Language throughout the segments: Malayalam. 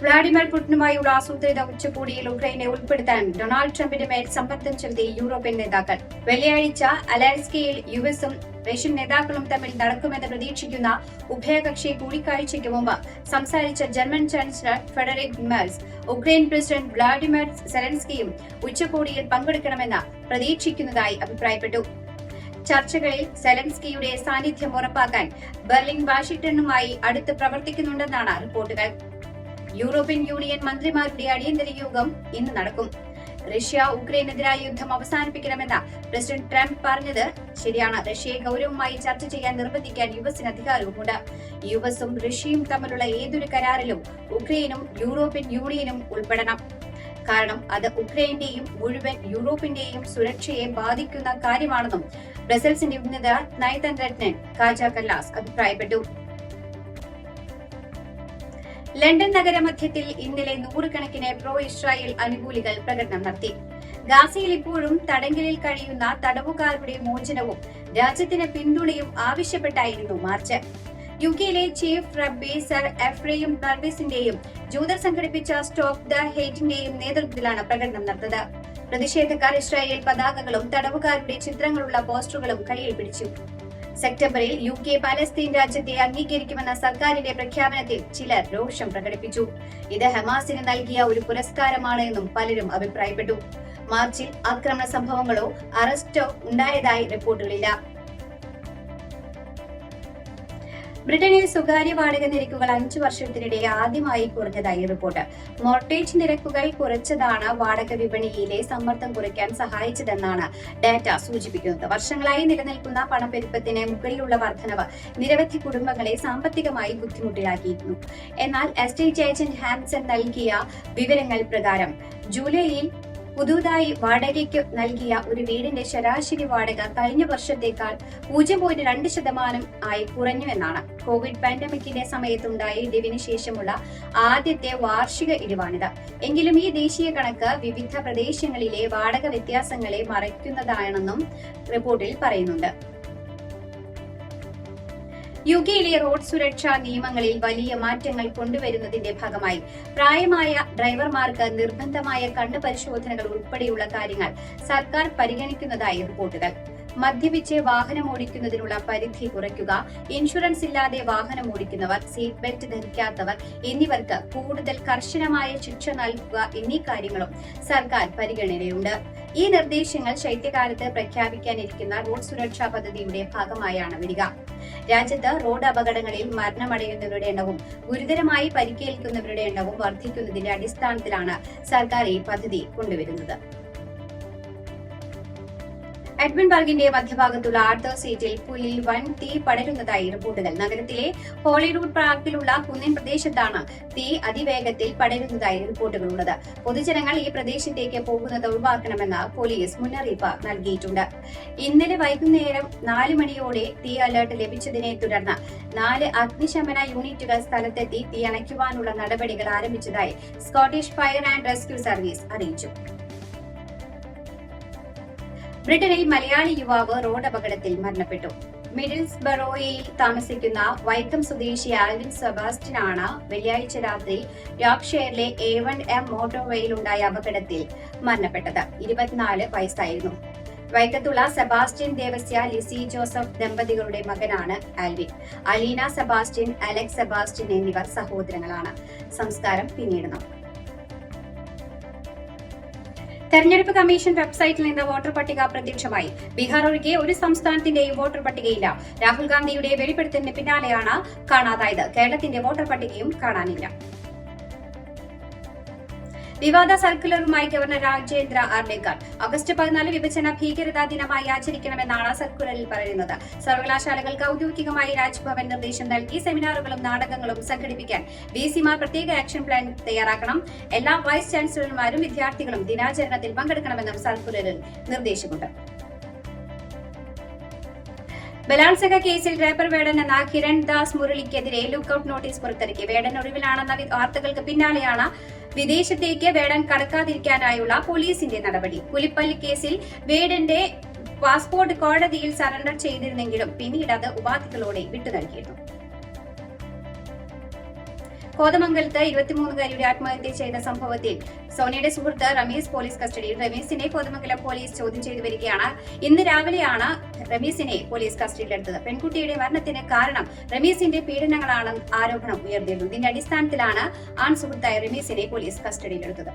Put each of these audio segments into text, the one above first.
വ്ളാഡിമിർ പുടിനുമായുള്ള ആസൂത്രിത ഉച്ചകോടിയിൽ ഉക്രൈനെ ഉൾപ്പെടുത്താൻ ഡൊണാൾഡ് ട്രംപിന്റെ മേൽ സമ്മർദ്ദം ചെലുത്തി യൂറോപ്യൻ നേതാക്കൾ. വെള്ളിയാഴ്ച അലാസ്കയിൽ യു എസും റഷ്യൻ നേതാക്കളും തമ്മിൽ നടക്കുമെന്ന് പ്രതീക്ഷിക്കുന്ന ഉഭയകക്ഷി കൂടിക്കാഴ്ചയ്ക്ക് മുമ്പ് സംസാരിച്ച German chancellor Friedrich Merz Ukraine president Vladimir സെലൻസ്കിയും ഉച്ചകോടിയിൽ പങ്കെടുക്കണമെന്ന് പ്രതീക്ഷിക്കുന്നതായി അഭിപ്രായപ്പെട്ടു. ചർച്ചകളിൽ സെലൻസ്കിയുടെ സാന്നിധ്യം ഉറപ്പാക്കാൻ ബെർലിൻ വാഷിംഗ്ടണുമായി അടുത്ത് പ്രവർത്തിക്കുന്നുണ്ടെന്നാണ് റിപ്പോർട്ടുകൾ. യൂറോപ്യൻ യൂണിയൻ മന്ത്രിമാരുടെ അടിയന്തര യോഗം ഇന്ന് നടക്കും. റഷ്യ ഉക്രൈനെതിരായ യുദ്ധം അവസാനിപ്പിക്കണമെന്ന പ്രസിഡന്റ് ട്രംപ് പറഞ്ഞത് ശരിയാണ്. റഷ്യയെ ഗൗരവമായി ചർച്ച ചെയ്യാൻ നിർബന്ധിക്കാൻ യു എസിന് അധികാരവുമുണ്ട്. യു എസും റഷ്യയും തമ്മിലുള്ള ഏതൊരു കരാറിലും ഉക്രൈനും യൂറോപ്യൻ യൂണിയനും ഉൾപ്പെടണം. കാരണം അത് ഉക്രൈന്റെയും മുഴുവൻ യൂറോപ്പിന്റെയും സുരക്ഷയെ ബാധിക്കുന്ന കാര്യമാണെന്നും ബ്രസൽസിന്റെ ഉന്നത നയതന്ത്രജ്ഞൻ കാജ കല്ലാസ് അഭിപ്രായപ്പെട്ടു. ലണ്ടൻ നഗരമധ്യത്തിൽ ഇന്നലെ നൂറുകണക്കിന് പ്രോ ഇസ്രായേൽ അനുകൂലികൾ പ്രകടനം നടത്തി. ഗാസയിൽ ഇപ്പോഴും തടങ്കലിൽ കഴിയുന്ന തടവുകാരുടെ മോചനവും രാജ്യത്തിന് പിന്തുണയും ആവശ്യപ്പെട്ടായിരുന്നു മാർച്ച്. യു കെയിലെ ചീഫ് റബ്ബി സർ എഫ്രയും നർവിസിന്റെയും ജൂതർ സംഘടിപ്പിച്ച സ്റ്റോപ്പ് ദ ഹേറ്റിന്റെയും നേതൃത്വത്തിലാണ് പ്രകടനം നടന്നത്. പ്രതിഷേധക്കാർ ഇസ്രായേൽ പതാകകളും തടവുകാരുടെ ചിത്രങ്ങളുള്ള പോസ്റ്ററുകളും കയ്യിൽ പിടിച്ചു. സെപ്റ്റംബറിൽ യു കെ പാലസ്തീൻ രാജ്യത്തെ അംഗീകരിക്കുമെന്ന സർക്കാരിന്റെ പ്രഖ്യാപനത്തിൽ ചിലർ രോഷം പ്രകടിപ്പിച്ചു. ഇത് ഹമാസിന് നൽകിയ ഒരു പുരസ്കാരമാണ് എന്നും പലരും അഭിപ്രായപ്പെട്ടു. മാർച്ചിൽ ആക്രമണ സംഭവങ്ങളോ അറസ്റ്റോ ഉണ്ടായതായി റിപ്പോർട്ടുകളില്ല. ബ്രിട്ടനിൽ സ്വകാര്യ വാടക നിരക്കുകൾ അഞ്ചു വർഷത്തിനിടെ ആദ്യമായി കുറഞ്ഞതായി റിപ്പോർട്ട്. മോർട്ടേജ് നിരക്കുകൾ കുറച്ചതാണ് വാടക വിപണിയിലെ സമ്മർദ്ദം കുറയ്ക്കാൻ സഹായിച്ചതെന്നാണ് ഡാറ്റ സൂചിപ്പിക്കുന്നത്. വർഷങ്ങളായി നിലനിൽക്കുന്ന പണപ്പെരുപ്പത്തിന് മുകളിലുള്ള വർധനവ് നിരവധി കുടുംബങ്ങളെ സാമ്പത്തികമായി ബുദ്ധിമുട്ടിലാക്കിയിരുന്നു. എന്നാൽ എസ്റ്റേറ്റ് ഏജന്റ് ഹാൻസൺ നൽകിയ വിവരങ്ങൾ പ്രകാരം ജൂലൈയിൽ പുതുതായി വാടകയ്ക്ക് നൽകിയ ഒരു വീടിന്റെ ശരാശരി വാടക കഴിഞ്ഞ വർഷത്തേക്കാൾ പൂജ്യം പോയിന്റ് രണ്ട് ശതമാനം ആയി കുറഞ്ഞുവെന്നാണ് കോവിഡ് പാൻഡമിക്കിന്റെ സമയത്തുണ്ടായ ഇടിവിന് ശേഷമുള്ള ആദ്യത്തെ വാർഷിക ഇടിവാണിത്. എങ്കിലും ഈ ദേശീയ കണക്ക് വിവിധ പ്രദേശങ്ങളിലെ വാടക വ്യത്യാസങ്ങളെ മറയ്ക്കുന്നതാണെന്നും റിപ്പോർട്ടിൽ പറയുന്നുണ്ട്. യു കെയിലെ റോഡ് സുരക്ഷാ നിയമങ്ങളിൽ വലിയ മാറ്റങ്ങൾ കൊണ്ടുവരുന്നതിന്റെ ഭാഗമായി പ്രായമായ ഡ്രൈവർമാർക്ക് നിർബന്ധമായ കണ്ണു പരിശോധനകൾ ഉൾപ്പെടെയുള്ള കാര്യങ്ങൾ സർക്കാർ പരിഗണിക്കുന്നതായി റിപ്പോർട്ടുകൾ. മദ്യപിച്ച് വാഹനം ഓടിക്കുന്നതിനുള്ള പരിധി കുറയ്ക്കുക ഇൻഷുറൻസ് ഇല്ലാതെ വാഹനം ഓടിക്കുന്നവർ സീറ്റ് ബെൽറ്റ് ധരിക്കാത്തവർ എന്നിവർക്ക് കൂടുതൽ കർശനമായ ശിക്ഷ നൽകുക എന്നീ കാര്യങ്ങളും സർക്കാർ പരിഗണനയുണ്ട് ഈ നിർദ്ദേശങ്ങൾ ശൈത്യകാലത്ത് പ്രഖ്യാപിക്കാനിരിക്കുന്ന റോഡ് സുരക്ഷാ പദ്ധതിയുടെ ഭാഗമായാണ് വരിക രാജ്യത്ത് റോഡ് അപകടങ്ങളിൽ മരണമടയുന്നവരുടെ എണ്ണവും ഗുരുതരമായി പരിക്കേൽക്കുന്നവരുടെ എണ്ണവും വർദ്ധിക്കുന്നതിന്റെ അടിസ്ഥാനത്തിലാണ് സർക്കാർ ഈ പദ്ധതി കൊണ്ടുവരുന്നത്. എഡ്വിൻബർഗിന്റെ മധ്യഭാഗത്തുള്ള ആർത്തർ സീറ്റിൽ പുലിൽ വൻ തീ പടരുന്നതായി റിപ്പോർട്ടുകൾ. നഗരത്തിലെ ഹോളിവുഡ് പാർക്കിലുള്ള കുന്നിൻ പ്രദേശത്താണ് തീ അതിവേഗത്തിൽ പടരുന്നതായി റിപ്പോർട്ടുകളുള്ളത്. പൊതുജനങ്ങൾ ഈ പ്രദേശത്തേക്ക് പോകുന്നത് ഒഴിവാക്കണമെന്ന് പോലീസ് മുന്നറിയിപ്പ് നൽകിയിട്ടുണ്ട്. ഇന്നലെ വൈകുന്നേരം നാല് മണിയോടെ തീ അലർട്ട് ലഭിച്ചതിനെ തുടർന്ന് നാല് അഗ്നിശമന യൂണിറ്റുകൾ സ്ഥലത്തെത്തി തീ അണയ്ക്കുവാനുള്ള നടപടികൾ ആരംഭിച്ചതായി Scottish fire and rescue service അറിയിച്ചു. ബ്രിട്ടനിൽ മലയാളി യുവാവ് റോഡ് അപകടത്തിൽ മരണപ്പെട്ടു. മിഡിൽസ് ബറോയിൽ താമസിക്കുന്ന വൈക്കം സ്വദേശി ആൽവിൻ സെബാസ്റ്റ്യനാണ് വെള്ളിയാഴ്ച രാത്രി യോർക്ക്ഷയറിലെ എ വൺ എം മോട്ടോർവേയിലുണ്ടായ അപകടത്തിൽ മരണപ്പെട്ടത്. ഇരുപത്തിനാല് വയസ്സായിരുന്നു. വൈക്കത്തുള്ള സെബാസ്റ്റ്യൻ ദേവസ്യ ലിസി ജോസഫ് ദമ്പതികളുടെ മകനാണ് ആൽവിൻ. അലീന സെബാസ്റ്റ്യൻ അലക്സ് സെബാസ്റ്റ്യൻ എന്നിവർ സഹോദരങ്ങളാണ്. സംസ്കാരം പിന്നീട് നടക്കും തെരഞ്ഞെടുപ്പ് കമ്മീഷൻ വെബ്സൈറ്റിൽ നിന്ന് വോട്ടർ പട്ടിക പ്രത്യക്ഷമായി. ബീഹാർ ഒഴികെ ഒരു സംസ്ഥാനത്തിന്റെയും വോട്ടർ പട്ടികയില്ല. രാഹുൽ ഗാന്ധിയുടെ വെളിപ്പെടുത്തലിന് പിന്നാലെയാണ് കാണാതായത്. കേരളത്തിന്റെ വോട്ടർ പട്ടികയും കാണാനില്ല. വിവാദ സർക്കുലറുമായി ഗവർണർ രാജേന്ദ്ര ആർലേക്കർ ഓഗസ്റ്റ് പതിനാല് വിഭജന ഭീകരതാ ദിനമായി ആചരിക്കണമെന്നാണ് സർക്കുലറിൽ പറയുന്നത്. സർവകലാശാലകൾക്ക് ഔദ്യോഗികമായി രാജ്ഭവൻ നിർദ്ദേശം നൽകി സെമിനാറുകളും നാടകങ്ങളും സംഘടിപ്പിക്കാൻ വി സിമാർ പ്രത്യേക ആക്ഷൻ പ്ലാൻ തയ്യാറാക്കണം. എല്ലാ വൈസ് ചാൻസലർമാരും വിദ്യാർത്ഥികളും ദിനാചരണത്തിൽ പങ്കെടുക്കണമെന്നും സർക്കുലറിൽ നിർദ്ദേശമുണ്ട്. ബലാത്സംഗ കേസിൽ റേപ്പർ വേടൻ എന്ന കിരൺ ദാസ് മുരളിക്കെതിരെ ലുക്കൌട്ട് നോട്ടീസ് പുറത്തിറക്കി. വേടൻ ഒഴിവിലാണെന്ന വാർത്തകൾക്ക് പിന്നാലെയാണ് വിദേശത്തേക്ക് വേടൻ കടക്കാതിരിക്കാനായുള്ള പോലീസിന്റെ നടപടി. പുലിപ്പള്ളി കേസിൽ വേടന്റെ പാസ്പോർട്ട് കോടതിയിൽ സറണ്ടർ ചെയ്തിരുന്നെങ്കിലും പിന്നീട് അത് ഉപാധികളോടെ വിട്ടു നൽകിയിരുന്നു കോതമംഗലത്ത് ഇരുപത്തിമൂന്നുകാരിയുടെ ആത്മഹത്യ ചെയ്ത സംഭവത്തിൽ സോണിയുടെ സുഹൃത്ത് റമീസ് പോലീസ് കസ്റ്റഡിയിൽ റമീസിനെ കോതമംഗലം പോലീസ് ചോദ്യം ചെയ്തു വരികയാണ്. ഇന്ന് രാവിലെയാണ് റമീസിനെ പോലീസ് കസ്റ്റഡിയിലെടുത്തത്. പെൺകുട്ടിയുടെ മരണത്തിന് കാരണം റമീസിന്റെ പീഡനങ്ങളാണ് ആരോപണം ഉയർന്നിരുന്നു. ഇതിന്റെ അടിസ്ഥാനത്തിലാണ് ആൺ സുഹൃത്തായ റമീസിനെ പോലീസ് കസ്റ്റഡിയിലെടുത്തത്.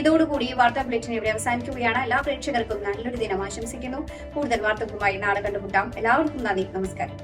ഇതോടുകൂടി വാർത്താ ബുള്ളറ്റിൻ ഇവിടെ അവസാനിക്കുകയാണ്. എല്ലാ പ്രേക്ഷകർക്കും നല്ലൊരു ദിനം ആശംസിക്കുന്നു. കൂടുതൽ വാർത്തകളുമായി നാളെ കണ്ടുമുട്ടാം. എല്ലാവർക്കും നന്ദി. നമസ്കാരം.